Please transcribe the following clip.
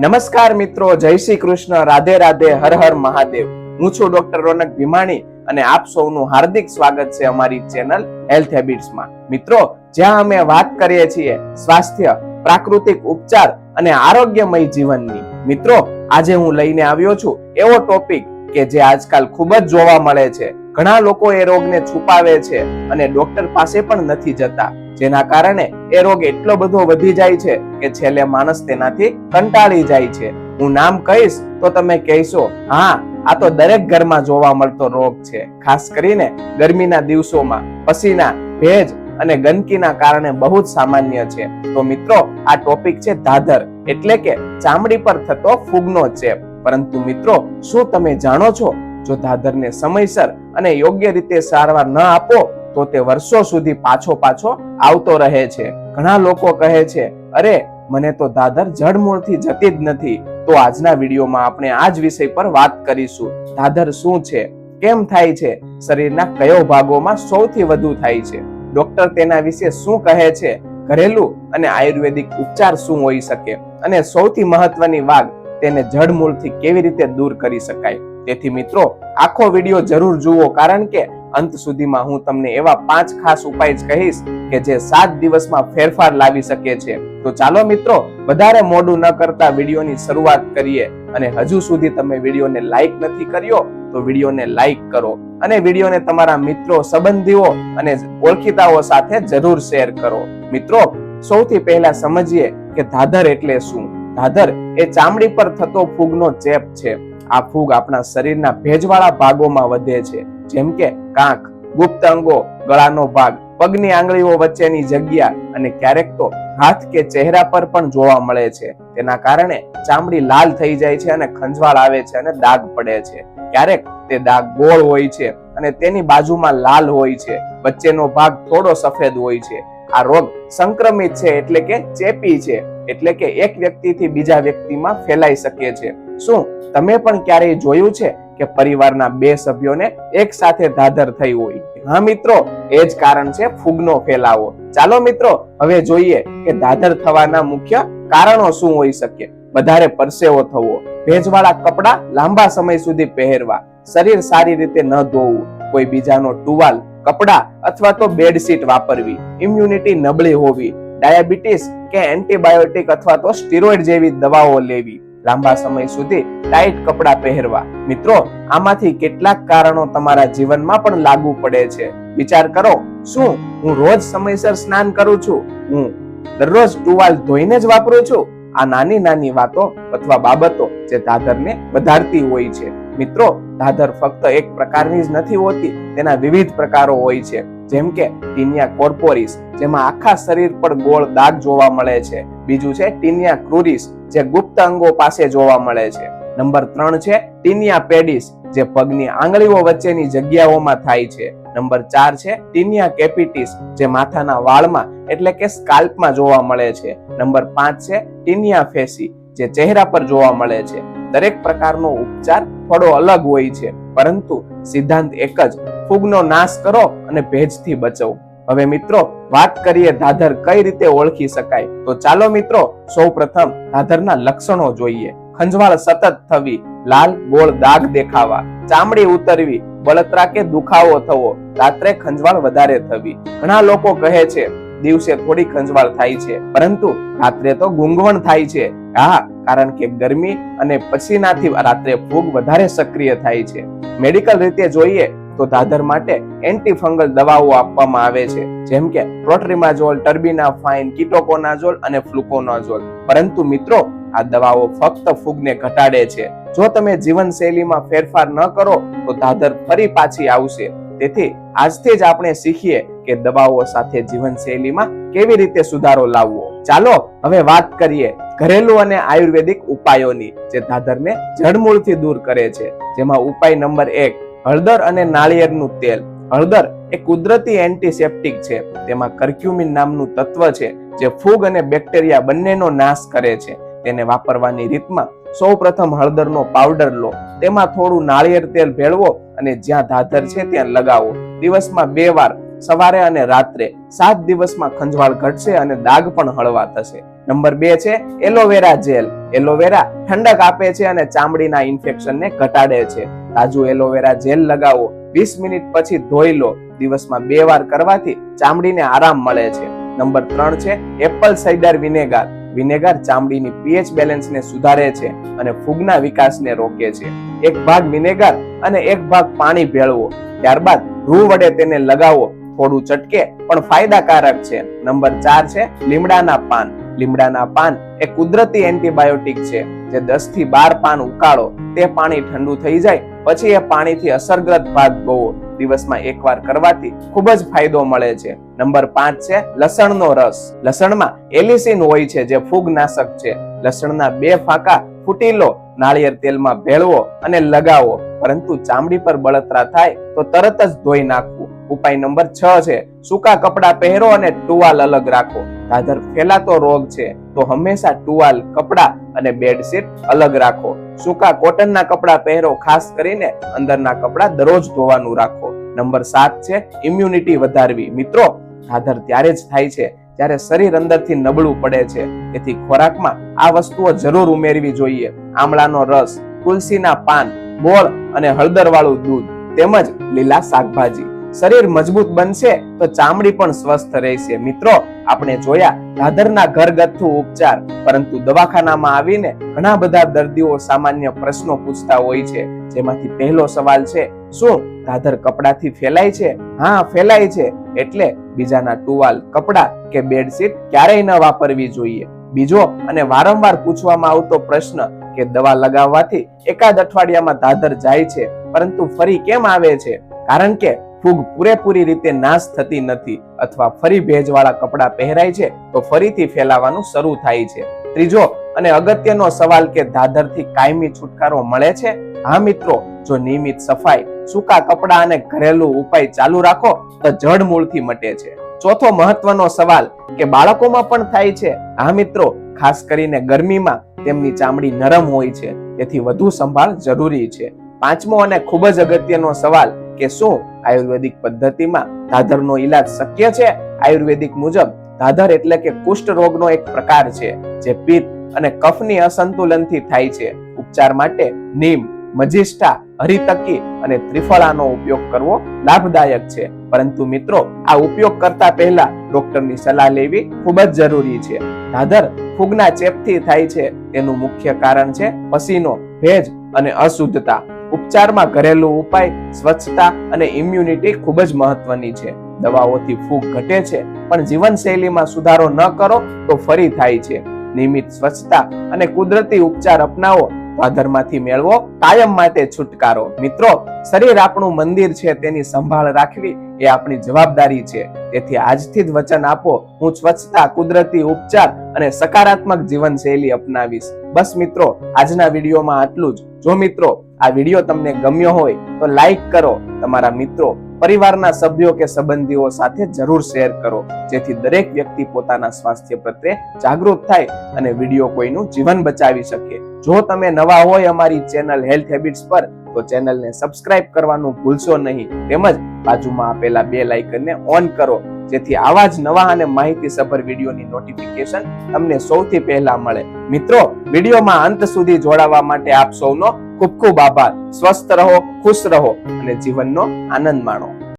નમસ્કાર મિત્રો, જય શ્રી કૃષ્ણ, રાધે રાધે, હર હર મહાદેવ. હું છું ડોક્ટર રોનક ભીમાણી અને આપ સૌનું હાર્દિક સ્વાગત છે અમારી ચેનલ હેલ્થ હેબિટ્સમાં. મિત્રો, જ્યાં અમે વાત કરીએ છીએ સ્વાસ્થ્ય, પ્રાકૃતિક ઉપચાર અને આરોગ્યમય જીવનની. મિત્રો, આજે હું લઈને આવ્યો છું એવો ટોપિક કે જે આજકાલ ખૂબ જ જોવા મળે છે. ઘણા લોકો એ રોગને છુપાવે છે અને ડોક્ટર પાસે પણ નથી જતા, જેના કારણે એ રોગ એટલો બધો વધી જાય છે કે છેલ્લે માણસ તેનાથી કંટાળી જાય છે. હું નામ કહીશ તો તમે કહેશો, હા, આ તો દરેક ઘરમાં જોવા મળતો રોગ છે. ખાસ કરીને ગરમીના દિવસોમાં પસીના, ભેજ અને ગંદકીના કારણે બહુ જ સામાન્ય છે. તો મિત્રો, આ ટોપિક છે ધાધર, એટલે કે ચામડી પર થતો ફૂગનો ચેપ. પરંતુ મિત્રો, શું તમે જાણો છો જો ધાધરને સમયસર અને યોગ્ય રીતે સારવાર ન આપો, તો તે વર્ષો સુધી પાછો પાછો આવતો રહે છે. ઘણા લોકો કહે છે, અરે, મને તો દાદર જડમૂળથી જતી જ નથી. તો આજના વિડીયોમાં આપણે આ જ વિષય પર વાત કરીશું. દાદર શું છે? કેમ થાય છે? શરીરના કયો ભાગોમાં સૌથી વધુ થાય છે? ડોક્ટર તેના વિશે શું કહે છે? ઘરેલું અને આયુર્વેદિક ઉપચાર શું હોઈ શકે? અને સૌથી મહત્વની વાત તેને જડમૂળથી કેવી રીતે દૂર કરી શકાય? તેથી મિત્રો, આખો વીડિયો જરૂર જુઓ કારણ કે અંત સુધીમાં હું તમને એવા પાંચ ખાસ ઉપાય જ કહીશ કે જે સાત દિવસમાં ફેરફાર લાવી શકે છે. તો ચાલો મિત્રો, વધારે મોડું ન કરતા વિડીયોની શરૂઆત કરીએ અને હજુ સુધી તમે વિડીયોને લાઈક નથી કર્યો તો વિડીયોને લાઈક કરો અને વિડીયોને તમારા મિત્રો, સંબંધીઓ અને ઓળખીતાઓ સાથે જરૂર શેર કરો. મિત્રો, સૌથી પહેલા સમજીએ કે ધાધર એટલે શું? ધાધર એ ચામડી પર થતો ફૂગનો ચેપ છે. આ ફૂગ આપણા શરીરના ભેજવાળા ભાગોમાં વધે છે. જેમ કે કાંખ ગુપ્ત અંગો, ગળાનો ભાગ, પગની આંગળીઓ વચ્ચેની જગ્યા અને ક્યારેક તો હાથ કે ચહેરા પર પણ જોવા મળે છે. તેના કારણે ચામડી લાલ થઈ જાય છે અને ખંજવાળ આવે છે અને દાગ પડે છે. ક્યારેક તે દાગ ગોળ હોય છે અને તેની બાજુમાં લાલ હોય છે. વચ્ચેનો ભાગ થોડો સફેદ હોય છે. આ રોગ સંક્રમિત છે એટલે કે ચેપી છે. એટલે કે એક વ્યક્તિથી બીજા વ્યક્તિમાં ફેલાઈ શકે છે. શું? તમે પણ ક્યારેય જોયું છે કે પરિવારના બે સભ્યોને એક સાથે ધાધર થઈ હોય? હા મિત્રો, એ જ કારણ છે ફૂગનો ફેલાવો. ચાલો મિત્રો, હવે જોઈએ કે ધાધર થવાના મુખ્ય કારણો શું હોઈ શકે? વધારે પરસેવો થવો, ભેજવાળા કપડા લાંબા સમય સુધી પહેરવા, શરીર સારી રીતે ન ધોવું, કોઈ બીજાનો ટુવાલ, કપડા અથવા તો બેડશીટ વાપરવી ઇમ્યુનિટી નબળી હોવી, ડાયાબિટીસ કે એન્ટીબાયોટિક અથવા તો સ્ટીરોઇડ જેવી દવાઓ લેવી લાંબા સમય સુધી ટાઈટ કપડાં પહેરવા. મિત્રો, આમાંથી કેટલાક કારણો તમારા જીવનમાં પણ લાગુ પડે છે. વિચાર કરો, શું હું રોજ સમયસર સ્નાન કરું છું? હું દરરોજ ટુવાલ ધોઈને જ વાપરું છું? આ નાની નાની વાતો અથવા બાબતો જે દાદરને વધારતી હોય છે. મિત્રો, દાદર ફક્ત એક પ્રકારની જ નથી હોતી, તેના વિવિધ પ્રકારો હોય છે. જેમ કે ટીનિયા કોર્પોરિસ, જેમાં આખા શરીર પર ગોળ દાગ જોવા મળે છે. બીજું છે ટીનિયા ક્રુરિસ, જે ગુપ્ત અંગો પાસે જોવા મળે છે. નંબર ત્રણ છે ટીનિયા પેડિસ, જે પગની આંગળીઓ વચ્ચેની જગ્યાઓમાં થાય છે. નંબર ચાર છે ટીનિયા કેપિટિસ, જે માથાના વાળમાં, એટલે કે સ્કાલ્પમાં જોવા મળે છે. નંબર પાંચ છે ટીનિયા ફેસી જે ચહેરા પર જોવા મળે છે. દરેક પ્રકારનો ઉપચાર થોડો અલગ હોય છે, પરંતુ સિદ્ધાંત એક જ, ફૂગનો નાશ કરો અને ભેજથી બચવો હવે મિત્રો, વાત કરીએ ધાધર કઈ રીતે ઓળખી શકાય? તો ચાલો મિત્રો સૌ પ્રથમ ધાધરના લક્ષણો જોઈએ. ખંજવાળ સતત થવી, લાલ, ગોળ દાગ દેખાવા. ચામડી ઉતરવી, બળતરા કે દુખાવો થવો. રાત્રે ખંજવાળ વધારે થવી. ઘણા લોકો કહે છે દિવસે થોડી ખંજવાળ થાય છે, પરંતુ રાત્રે તો ગુંગવણ થાય છે. હા, કારણ કે ગરમી અને પસીનાથી રાત્રે ફૂગ વધારે સક્રિય થાય છે. મેડિકલ રીતે જોઈએ તો દાદર માટે એન્ટીફંગલ દવાઓ આપવામાં આવે છે, જેમ કે પ્રોટ્રીમાઝોલ, ટર્બિનાફાઇન, કિટોકોનાઝોલ અને ફ્લુકોનાઝોલ. પરંતુ મિત્રો, આ દવાઓ ફક્ત ફૂગને ઘટાડે છે. જો તમે જીવનશૈલીમાં ફેરફાર ન કરો, તો દાદર ફરી પાછી આવશે. તેથી આજથી જ આપણે શીખીએ કે દવાઓ સાથે જીવનશૈલીમાં કેવી રીતે સુધારો લાવવો. ચાલો, હવે વાત કરીએ ઘરેલું અને આયુર્વેદિક ઉપાયોની, જે ધાધરને જડમૂળથી દૂર કરે છે. જેમાં ઉપાય નંબર એક, હળદર અને નાળિયેરનું તેલ. હળદર એ કુદરતી એન્ટીસેપ્ટિક છે. તેમાં કર્ક્યુમિન નામનું તત્વ છે, જે ફૂગ અને બેક્ટેરિયા બંનેનો નાશ કરે છે. તેને વાપરવાની રીતમાં સૌ પ્રથમ હળદરનો પાવડર લો. તેમાં થોડું નાળિયેર તેલ ભેળવો અને જ્યાં ધાધર છે ત્યાં લગાવો. દિવસમાં બે વાર, સવારે અને રાત્રે. સાત દિવસમાં ખંજવાળ ઘટશે અને દાગ પણ હળવા થશે. નંબર બે છે, એલોવેરા જેલ. એલોવેરા ઠંડક આપે છે અને ચામડીના ઇન્ફેક્શનને ઘટાડે છે. તાજું એલોવેરા જેલ લગાવો. વીસ મિનિટ પછી ધોઈ લો. દિવસમાં બે વાર કરવાથી ચામડીને આરામ મળે છે. નંબર ત્રણ છે, એપલ સાઇડર વિનેગાર વિનેગાર ચામડીની પીએચ બેલેન્સને સુધારે છે અને ફૂગના વિકાસને રોકે છે. એક ભાગ વિનેગર અને એક ભાગ પાણી ભેળવો. ત્યારબાદ રૂ વડે તેને લગાવો. થોડું ચટકે, પણ ફાયદાકારક છે. નંબર ચાર છે લીમડાના પાન. લીમડાના પાન એ કુદરતી એન્ટીબાયોટિક છે. જે દસથી બાર પાન ઉકાળો, તે પાણી ઠંડુ થઈ જાય, પછી એ પાણીથી અસરગ્રસ્ત ભાગ ધોવો દિવસમાં એકવાર કરવાથી ખૂબ જ ફાયદો મળે છે. નંબર પાંચ છે લસણનો રસ. લસણમાં એલિસિન હોય છે જે ફૂગનાશક છે. લસણના બે ફાંકા ફૂટી લો નાળિયેર તેલમાં ભેળવો અને લગાવો, પરંતુ ચામડી પર બળતરા થાય તો તરત જ ધોઈ નાખવું. ઉપાય નંબર છ છે, સૂકા કપડાં પહેરો અને ટુવાલ અલગ રાખો. દાદર ફેલાતો રોગ છે, તો હંમેશા ટુવાલ, કપડા અને બેડશીટ અલગ રાખો. સૂકા કોટનના કપડા પહેરો, ખાસ કરીને અંદરના કપડાં દરરોજ ધોવાનું રાખો. નંબર સાત છે ઇમ્યુનિટી વધારવી. મિત્રો દાદર ત્યારે જ થાય છે જ્યારે શરીર અંદરથી નબળું પડે છે. તેથી ખોરાકમાં આ વસ્તુઓ જરૂર ઉમેરવી જોઈએ. આમળાનો રસ, તુલસીના પાન ગોળ અને હળદર વાળું દૂધ, તેમજ લીલા શાકભાજી. શરીર મજબૂત બનશે તો ચામડી પણ સ્વસ્થ રહેશે. મિત્રો, આપણે જોયા દાદરના ઘરગથ્થુ ઉપચાર, પરંતુ દવાખાનામાં આવીને ઘણા બધા દર્દીઓ સામાન્ય પ્રશ્નો પૂછતા હોય છે. જેમાંથી પહેલો સવાલ છે શું? દાદર કપડાથી ફેલાય છે? હા, ફેલાય છે. એટલે બીજાના ટુવાલ, કપડા કે બેડશીટ ક્યારેય ન વાપરવી જોઈએ. બીજો અને વારંવાર પૂછવામાં આવતો પ્રશ્ન કે દવા લગાવવાથી એકાદ અઠવાડિયામાં દાદર જાય છે, પરંતુ ફરી કેમ આવે છે? કારણ કે ફૂગ પૂરેપૂરી રીતે નાશ થતી નથી અથવા ફરી ભેજવાળા કપડાં પહેરાય છે, તો ફરીથી ફેલાવાનું શરૂ થાય છે. ત્રીજો અને અગત્યનો સવાલ કે દાદરથી કાયમી છુટકારો મળે છે? હા મિત્રો, જો નિયમિત સફાઈ સૂકા કપડાં અને ઘરેલું ઉપાય ચાલુ રાખો તો જડ મૂળથી મટે છે. ચોથો મહત્વનો સવાલ કે બાળકોમાં પણ થાય છે. આ મિત્રો, ખાસ કરીને ગરમીમાં તેમની ચામડી નરમ હોય છે. તેથી વધુ સંભાળ જરૂરી છે. પાંચમો અને ખૂબ જ અગત્યનો સવાલ કે શું આયુર્વેદિક પદ્ધતિમાં દાદરનો ઈલાજ શક્ય છે? આયુર્વેદિક મુજબ દાદર એટલે કે કુષ્ઠ રોગનો એક પ્રકાર છે, જે પિત્ત અને કફની અસંતુલનથી થાય છે. ઉપચાર માટે નીમ મજિષ્ઠા હરિતકી અને ત્રિફળાનો ઉપયોગ કરવો લાભદાયક છે. પરંતુ મિત્રો, આ ઉપયોગ કરતા પહેલા ડોક્ટરની સલાહ લેવી ખૂબ જ જરૂરી છે. દાદર, ફૂગના ચેપથી થાય છે. તેનું મુખ્ય કારણ છે પસીનો, ભેજ અને અશુદ્ધતા. ઉપચારમાં ઘરેલું ઉપાય, સ્વચ્છતા અને ઇમ્યુનિટી ખૂબ જ મહત્વની છે. દવાઓથી ફૂગ ઘટે છે, પણ જીવનશૈલીમાં સુધારો ન કરો તો ફરી થાય છે. નિયમિત સ્વચ્છતા અને કુદરતી ઉપચાર અપનાવો ભાદરમાંથી મેળવો, કાયમ માટે છુટકારો. મિત્રો, શરીર આપણું મંદિર છે, તેની સંભાળ રાખવી એ આપણી જવાબદારી છે. તેથી આજથી જ વચન આપો, હું સ્વચ્છતા, કુદરતી ઉપચાર અને સકારાત્મક જીવનશૈલી અપનાવીશ. બસ મિત્રો, આજના વિડીયોમાં આટલું જ. જો મિત્રો, આ વીડિયો તમને ગમ્યો હોય, તો લાઈક કરો. તમારા મિત્રો પરિવારના સભ્યો કે સંબંધીઓ સાથે જરૂર શેર કરો, જેથી દરેક વ્યક્તિ પોતાના સ્વાસ્થ્ય પ્રત્યે જાગૃત થાય અને વીડિયો કોઈનું જીવન બચાવી શકે. જો તમે નવા હોય અમારી ચેનલ હેલ્થ હેબિટ્સ પર, તો ચેનલને સબસ્ક્રાઇબ કરવાનું ભૂલશો નહીં. તેમજ બાજુમાં આપેલા બે લાઇકનને ઓન કરો, જેથી આવા જ નવા અને માહિતીસભર વિડીયોની નોટિફિકેશન તમને સૌથી પહેલા મળે. મિત્રો, વિડીયોમાં અંત સુધી જોડાવા માટે આપ સૌનો ખૂબ ખૂબ આભાર. સ્વસ્થ રહો, ખુશ રહો અને જીવનનો આનંદ માણો.